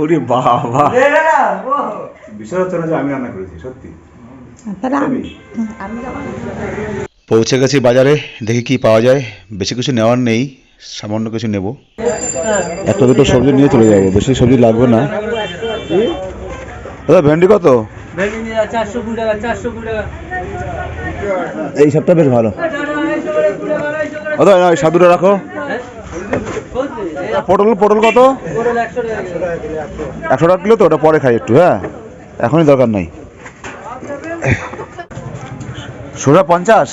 ওরে বাবা। ও হচ্ছে না যে আমি রান্না করেছি সত্যি। তাহলে আমি আমি? আমি যখন পৌঁছে গেছি বাজারে দেখি কি পাওয়া যায়। বেশি কিছু নেওয়ার নেই সামান্য কিছু নেব। একটা দুটো সবজি নিয়ে চলে যাব বেশি সবজি লাগবে না। দাদা ভেন্ডি কত? এই সবটা বেশ ভালো। দাদা এই সাধুটা রাখো। পটল পটল কত? একশো টাকা কিলো তো, ওটা পরে খাই একটু হ্যাঁ? এখনই দরকার নাই। সোজা পঞ্চাশ?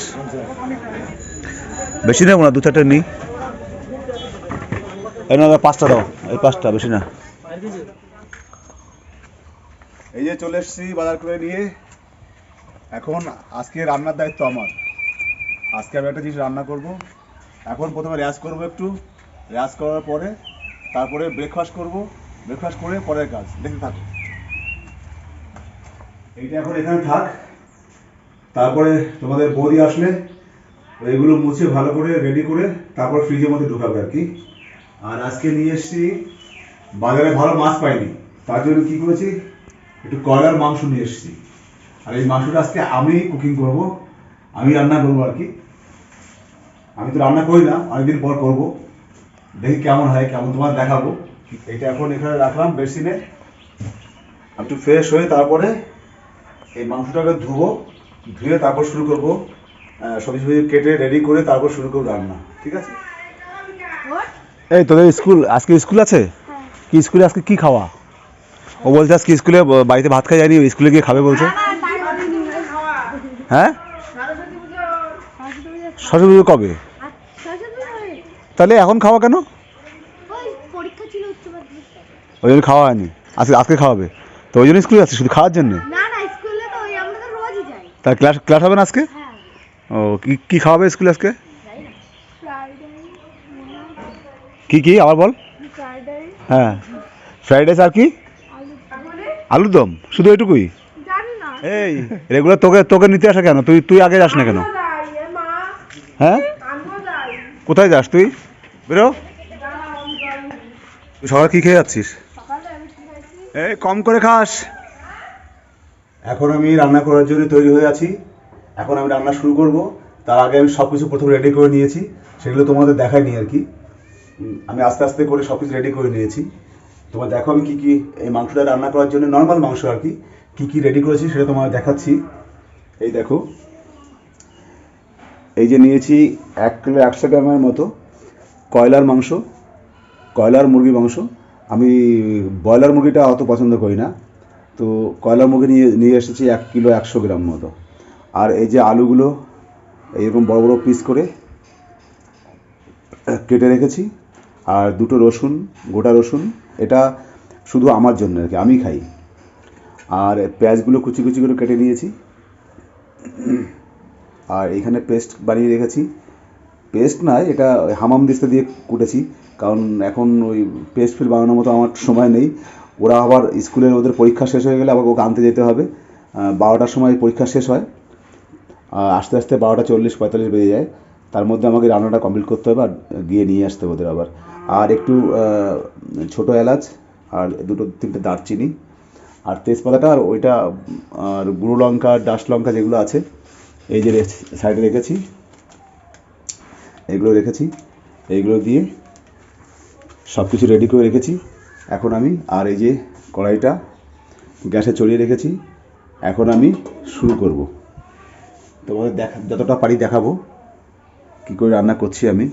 বেশি নেব না দু চারটে নিই। এই না পাঁচটা দাও, এই পাঁচটা, বেশি না। এই যে চলে এসেছি বাজার করে নিয়ে। এখন আজকে রান্নার দায়িত্ব আমার। আজকে আমি একটা জিনিস রান্না করব। এখন প্রথমে রেয়াজ করব একটু। রেয়াজ করার পরে তারপরে ব্রেকফাস্ট করব। ব্রেকফাস্ট করে পরের কাজ। দেখতে থাকো। এইটা এখন এখানে থাক। তারপরে তোমাদের বৌদি আসলে এইগুলো মুছে ভালো করে রেডি করে তারপর ফ্রিজের মধ্যে ঢুকাবে আর কি। আর আজকে নিয়ে এসেছি, বাজারে ভালো মাছ পাইনি। তার জন্য কি করেছি? একটু কয়লার মাংস নিয়ে এসেছি। আর এই মাংসটা আজকে আমি কুকিং করব। আমি রান্না করব আর কি। আমি তো রান্না করি না, অনেকদিন পর করব। দেখি কেমন হয় কেমন তোমার দেখাবো। এটা এখন এখানে রাখলাম বেসিনে। একটু ফ্রেশ হয়ে তারপরে এই মাংসটাকে ধুবো ধুয়ে তারপর শুরু করব। সবজি সবজি কেটে রেডি করে তারপর শুরু করব রান্না ঠিক আছে? এই তোদের স্কুল আজকে স্কুল আছে? কি স্কুলে আজকে কি খাওয়া? ও বলছে আজকে স্কুলে বাড়িতে ভাত খাই যায়নি স্কুলে গিয়ে খাবে বলছে। হ্যাঁ? সরস্বতী কবে? তাহলে এখন খাওয়া কেন? ওই জন্য খাওয়া হয়নি আজকে আজকে খাওয়াবে। তো ওই জন্য স্কুলে যাচ্ছে শুধু খাওয়ার জন্য? তো ক্লাস ক্লাস হবে না আজকে? হ্যাঁ। ও কি কি খাওয়াবে স্কুলে আজকে? কি কি? আবার বল। হ্যাঁ। ফ্রাইড রাইস আর কি? আলুর দম। শুধু এটুকুই এই রেগুলার তোকে তোকে নিতে আসা কেন? তুই তুই আগে যাস না কেন? হ্যাঁ? কোথায় যাস তুই? বেরো। তুই সকালে কি খেয়ে যাচ্ছিস? এই কম করে খাস। এখন আমি রান্না করার জন্য তৈরি হয়ে আছি। এখন আমি রান্না শুরু করব। তার আগে আমি সব কিছু প্রথমে রেডি করে নিয়েছি। সেগুলো তোমাদের দেখাইনি আর কি। আমি আস্তে আস্তে করে সব কিছু রেডি করে নিয়েছি। তোমার দেখো আমি কি কি এই মাংসটা রান্না করার জন্য নর্মাল মাংস আর কি, কী কি রেডি করেছি সেটা তোমার দেখাচ্ছি। এই দেখো। এই যে নিয়েছি এক কিলো একশো গ্রামের মতো। কয়লার মাংস, কয়লার মুরগি মাংস। আমি ব্রয়লার মুরগিটা অত পছন্দ করি না। তো কয়লার মুরগি নিয়ে নিয়ে এসেছি এক কিলো একশো গ্রাম মতো। আর এই যে আলুগুলো, এইরকম বড় বড় পিস করে কেটে রেখেছি। আর দুটো রসুন, গোটা রসুন, এটা শুধু আমার জন্য আর কি, আমি খাই। আর পেঁয়াজগুলো কুচি কুচি করে কেটে নিয়েছি। আর এখানে পেস্ট বানিয়ে রেখেছি। পেস্ট নয় এটা হামাম দিস্তা দিয়ে কুটেছি। কারণ এখন ওই পেস্ট ফিল বানানোর মতো আমার সময় নেই। ওরা আবার স্কুলের ওদের পরীক্ষা শেষ হয়ে গেলে আবার ওকে আনতে যেতে হবে। বারোটার সময় পরীক্ষা শেষ হয়। আস্তে আস্তে বারোটা চল্লিশ পঁয়তাল্লিশ বেজে যায়। তার মধ্যে আমাকে রান্নাটা কমপ্লিট করতে হবে আর গিয়ে নিয়ে আসতে হবে ওদের আবার। আর একটু ছোটো এলাচ আর দুটো তিনটে দারচিনি আর তেজপাতাটা আর ওইটা, আর গুঁড়ো লঙ্কা ডাস্ট লঙ্কা যেগুলো আছে, এই যে সাইডে রেখেছি। এগুলো রেখেছি। এইগুলো দিয়ে সব কিছু রেডি করে রেখেছি। এখন আমি আর এই যে কড়াইটা গ্যাসে চড়িয়ে রেখেছি। এখন আমি শুরু করব। তোমাদের দেখা, যতটা পারি দেখাবো কী করে রান্না করছি আমি।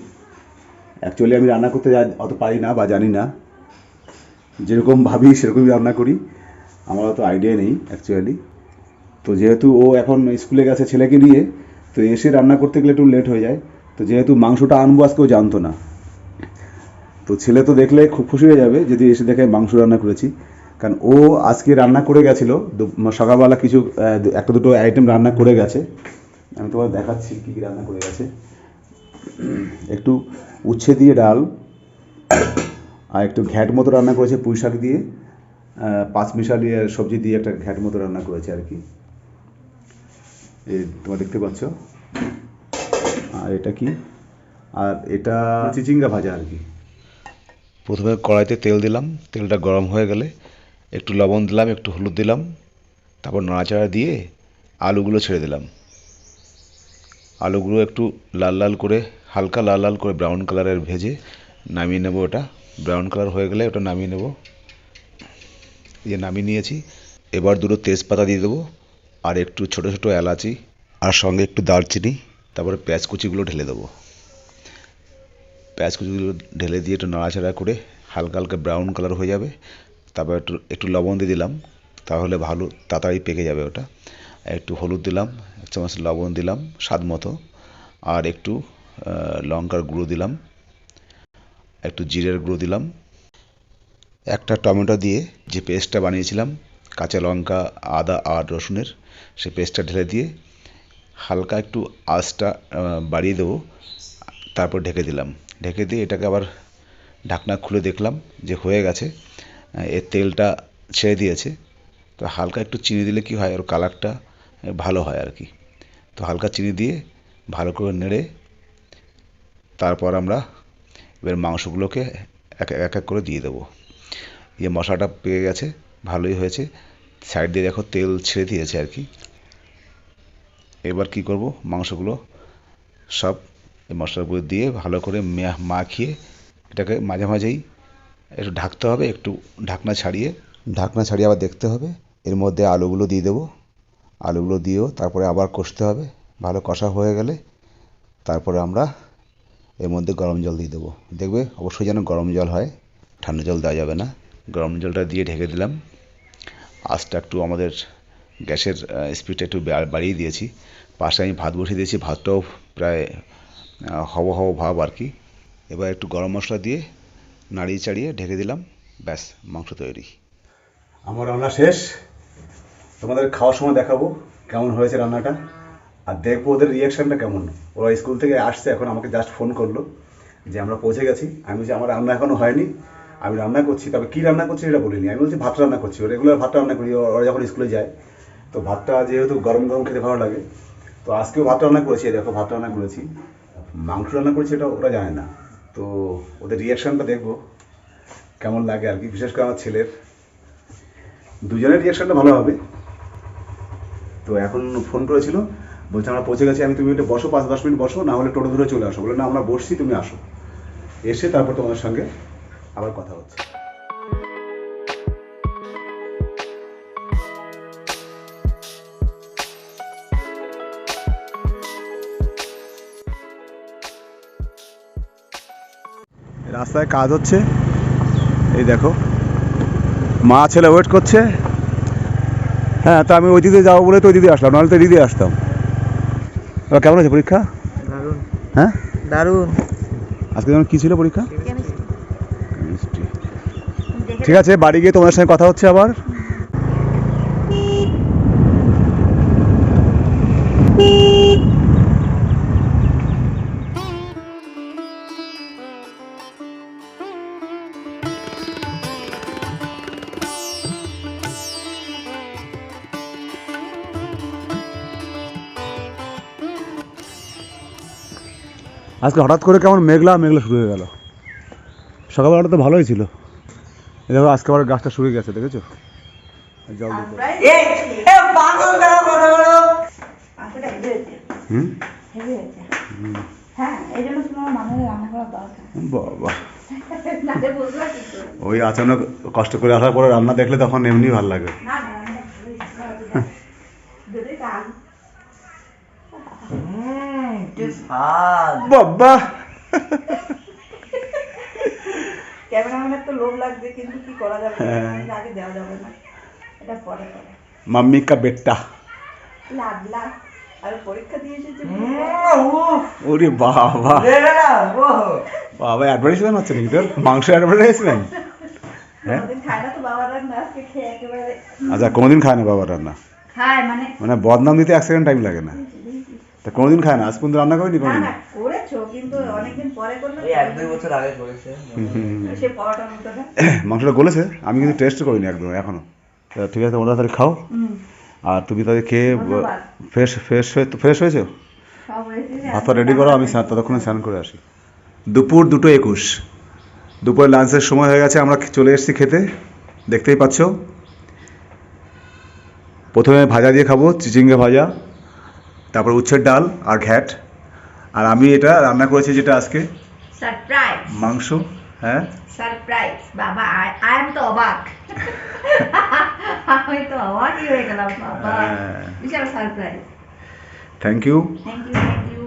অ্যাকচুয়ালি আমি রান্না করতে অত পারি না বা জানি না। যেরকম ভাবি, সেরকমই রান্না করি। আমার অত আইডিয়া নেই অ্যাকচুয়ালি তো যেহেতু ও এখন স্কুলে গেছে ছেলেকে নিয়ে, তো এসে রান্না করতে গেলে একটু লেট হয়ে যায়। তো যেহেতু মাংসটা আনব, আজকেও জানতো না। তো ছেলে তো দেখলে খুব খুশি হয়ে যাবে, যদি এসে দেখে মাংস রান্না করেছি। কারণ ও আজকে রান্না করে গেছিল সকালবেলা কিছু একটা দুটো আইটেম রান্না করে গেছে। আমি তোমার দেখাচ্ছি কী কী রান্না করে গেছে। একটু উচ্ছে দিয়ে ডাল, আর একটু ঘ্যাট মতো রান্না করেছে পুঁই শাক দিয়ে। পাঁচ মিশালি সবজি দিয়ে একটা ঘ্যাট মতো রান্না করেছে আর কি। তোমরা দেখতে পাচ্ছ? আর এটা কি? আর এটা চিচিঙ্গা ভাজা আর কি। প্রথমে কড়াইতে তেল দিলাম, তেলটা গরম হয়ে গেলে একটু লবণ দিলাম, একটু হলুদ দিলাম, তারপর নাড়াচাড়া দিয়ে আলুগুলো ছেড়ে দিলাম। আলুগুলো একটু লাল লাল করে, হালকা লাল লাল করে ব্রাউন কালারের ভেজে নামিয়ে নেব ওটা। ব্রাউন কালার হয়ে গেলে ওটা নামিয়ে নেব। যে নামিয়ে নিয়েছি, এবার দুটো তেজপাতা দিয়ে দেবো, আর একটু ছোট ছোট এলাচি, আর সঙ্গে একটু দারচিনি। তারপরে পেঁয়াজ কুচিগুলো ঢেলে দেবো। পেঁয়াজ কুচিগুলো ঢেলে দিয়ে একটু নাড়াচাড়া করে হালকা হালকা ব্রাউন কালার হয়ে যাবে। তারপর একটু একটু লবণ দিয়ে দিলাম, তাহলে ভালো, তাড়াতাড়ি পেকে যাবে ওটা। একটু হলুদ দিলাম, এক চামচ লবণ দিলাম স্বাদ মতো, আর একটু লঙ্কার গুঁড়ো দিলাম, একটু জিরের গুঁড়ো দিলাম। একটা টমেটো দিয়ে যে পেস্টটা বানিয়েছিলাম, কাঁচা লঙ্কা, আদা আর রসুনের, সে পেস্টটা ঢেলে দিয়ে হালকা একটু আঁচটা বাড়িয়ে দেবো। তারপর ঢেকে দিলাম। ঢেকে দিয়ে এটাকে আবার ঢাকনা খুলে দেখলাম যে হয়ে গেছে। এর তেলটা ছেড়ে দিয়েছে। তো হালকা একটু চিনি দিলে কি হয়, ওর কালারটা ভালো হয় আর কি। তো হালকা চিনি দিয়ে ভালো করে নেড়ে, তারপর আমরা এবার মাংসগুলোকে এক এক এক করে দিয়ে দেবো। দিয়ে মশলাটা পেয়ে গেছে, ভালোই হয়েছে। সাইড দিয়ে দেখো তেল ছেড়ে দিয়েছে আর কি। এবার কি করব? মাংসগুলো সব এই মশলার উপর দিয়ে ভালো করে মাখিয়ে এটাকে মাঝে মাঝেই একটু ঢাকতে হবে, একটু ঢাকনা ছাড়িয়ে। ঢাকনা ছাড়িয়ে আবার দেখতে হবে। এর মধ্যে আলুগুলো দিয়ে দেবো। আলুগুলো দিয়েও তারপরে আবার কষতে হবে। ভালো কষা হয়ে গেলে তারপরে আমরা এর মধ্যে গরম জল দিয়ে দেবো। দেখবে অবশ্যই যেন গরম জল হয়। ঠান্ডা জল দেওয়া যাবে না। গরম জলটা দিয়ে ঢেকে দিলাম। আঁচটা একটু আমাদের গ্যাসের স্পিডটা একটু বাড়িয়ে দিয়েছি। পাশে আমি ভাত বসিয়ে দিয়েছি, ভাতটাও প্রায় হব হব ভাব আর কি। এবার একটু গরম মশলা দিয়ে নাড়িয়ে চাড়িয়ে ঢেকে দিলাম, ব্যাস, মাংস তৈরি। আমার রান্না শেষ। তোমাদের খাওয়ার সময় দেখাবো কেমন হয়েছে রান্নাটা। আর দেখব ওদের রিয়াকশানটা কেমন। ওরা স্কুল থেকে আসছে, এখন আমাকে জাস্ট ফোন করল যে আমরা পৌঁছে গেছি। আমি বলছি, আমার রান্না এখনও হয়নি। আমি রান্না করছি। তবে কী রান্না করছি এটা বলিনি। আমি বলছি, ভাত রান্না করছি। রেগুলার ভাত রান্না করি। ওরা যখন স্কুলে যায় তো ভাতটা যেহেতু গরম গরম খেতে ভালো লাগে, তো আজকেও ভাত রান্না করেছি দেখো ভাত রান্না করেছি। মাংস রান্না করেছি এটা ওরা জানে না। তো ওদের রিয়াকশানটা দেখব, কেমন লাগে আর কি, বিশেষ করে আমার ছেলের। দুজনের রিয়াকশনটা ভালো হবে। তো এখন ফোন করেছিল, বলছে আমরা পৌঁছে গেছি, আমি তুমি একটু বসো, পাঁচ দশ মিনিট বসো, না হলে টোটো ধরে চলে আসো। বলে, না, আমরা বসছি, তুমি আসো। এসে তারপর তোমাদের সঙ্গে আবার কথা হচ্ছে। রাস্তায় কাজ হচ্ছে। এই দেখো। মা ছেলে ওয়েট করছে। হ্যাঁ তো আমি ওই দিকে যাব বলে তো ওই দিদি আসলাম নাহলে তো দিদি আসতাম। এবার কেমন আছে পরীক্ষা? দারুণ হ্যাঁ? দারুণ আজকে যেমন কী ছিল পরীক্ষা? ঠিক আছে বাড়ি গিয়ে তোমার সঙ্গে কথা হচ্ছে আবার। আজকে হঠাৎ করে কেমন মেঘলা মেঘলা শুরু হয়ে গেল। সকালবেলাটা তো ভালোই ছিল। এই দেখো আজকে আবার গাছটা শুকিয়ে গেছে দেখেছ? জল দিতে হ্যাঁ বাবা? ওই আচানক কষ্ট করে আসার পরে রান্না দেখলে তখন এমনি ভালো লাগে না না রান্নাটা ভালোই ছিল, করা তো যায়। দুটোই কাজ বাবা। ক্যামেরাম্যানের তো লোভ লাগবে কিন্তু কি করা যাবে? হ্যাঁ। এটা আগে দেওয়া যাবে না। এটা পরে পরে। মাম্মি কা বেটা। লাভ আর পরীক্ষা দিয়ে এসেছে। ওরে বাবা। বাবা অ্যাডভার্টাইজমেন্ট হচ্ছে নাকি তোর? মাংস অ্যাডভার্টাইজমেন্ট হ্যাঁ? কোনোদিন খায় না তো বাবার রান্না আজকে খেয়ে একেবারে আচ্ছা কোনোদিন খায় না বাবার রান্না? খায় মানে মানে বদনাম দিতে এক সেকেন্ড টাইম লাগে না। তা কোনোদিন খায় না? আজ পর্যন্ত রান্না করিনি না কোনোদিন? না করেছ কিন্তু অনেকদিন পরে করলে ওই এক দুই বছর আগে করেছে। সে পরোটার মাংসটা গলেছে? আমি কিন্তু টেস্ট করিনি একদম এখনও। তা ঠিক আছে তোমরা তাহলে খাও। আর তুমি তাদের খেয়ে ফ্রেশ ফ্রেশ হয়ে ফ্রেশ হয়েছো? সব হয়েছে ভাতটা রেডি করো আমি স্নান- ততক্ষণে স্নান করে আসি। দুপুর দুটো একুশ। দুপুরে লাঞ্চের সময় হয়ে গেছে আমরা চলে এসেছি খেতে। দেখতেই পাচ্ছ। প্রথমে ভাজা দিয়ে খাব চিচিঙ্গা ভাজা। তারপর উচ্ছের ডাল আর ঘ্যাট। আর আমি এটা রান্না করেছি যেটা আজকে। সারপ্রাইজ মাংস হ্যাঁ। সারপ্রাইজ বাবা আই এম তো অবাক। আমি তো অবাকই হয়ে গেলাম বাবা। হ্যাঁ। বিশাল surprise thank you thank you thank you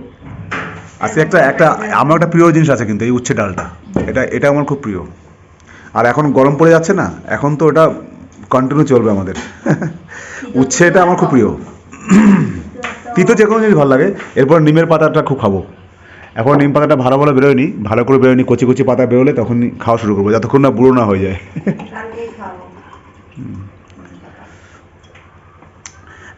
আজকে একটা একটা আমার একটা প্রিয় জিনিস আছে কিন্তু এই উচ্ছে ডালটা। এটা এটা আমার খুব প্রিয়। আর এখন গরম পড়ে যাচ্ছে না এখন তো ওটা কন্টিনিউ চলবে আমাদের। উচ্ছে এটা আমার খুব প্রিয়। তিতো যে কোনো জিনিস ভালো লাগে। এরপর নিমের পাতাটা খুব খাব। এখন নিম পাতাটা ভালো ভালো বেরোয়নি ভালো করে বেরোয়নি কচি কচি পাতা বেরোলে তখন খাওয়া শুরু করব যতক্ষণ না বুড়ো না হয়ে যায়।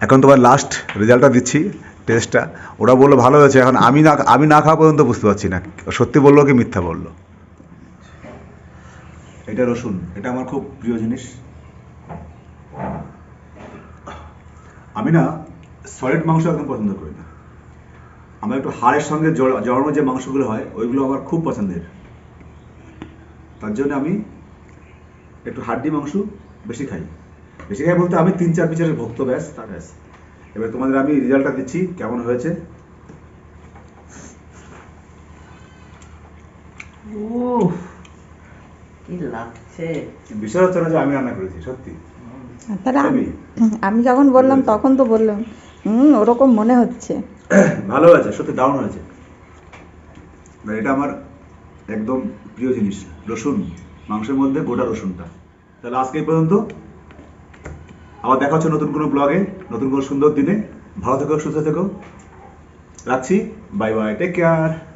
এখন তোমার লাস্ট রেজাল্টটা দিচ্ছি টেস্টটা ওরা বলল ভালো হয়েছে এখন আমি না আমি না খাওয়া পর্যন্ত বুঝতে পারছি না। সত্যি বলল কি মিথ্যা বলল? এটা রসুন এটা আমার খুব প্রিয় জিনিস। আমি না সলিড মাংস একদম পছন্দ করি না। আমার একটু হাড়ের সঙ্গে জড়ানো যে মাংসগুলো হয় ওইগুলো আমার খুব পছন্দের। তার জন্য আমি একটু হাড্ডি মাংস বেশি খাই। বেশি খাই বলতে আমি তিন চার পিসের ভক্ত ব্যাস তার ব্যাস। এবার তোমাদের আমি রেজাল্টটা দিচ্ছি কেমন হয়েছে? উফ, কি লাগছে? বিষয় হচ্ছে না যে আমি রান্না করেছি সত্যি। তাহলে আমি আমি? আমি যখন বললাম তখন তো বললাম। হুম, ওরকম মনে হচ্ছে। ভালো আছে, সত্যি দারুণ হয়েছে। এটা আমার একদম প্রিয় জিনিস, রসুন। মাংসের মধ্যে গোটা রসুনটা। তাহলে আজকে পর্যন্ত। আবার দেখা হচ্ছে নতুন কোনো ব্লগে, নতুন কোনো সুন্দর দিনে। ভালো থেকো, সুস্থ থেকো। রাখছি। Bye bye take care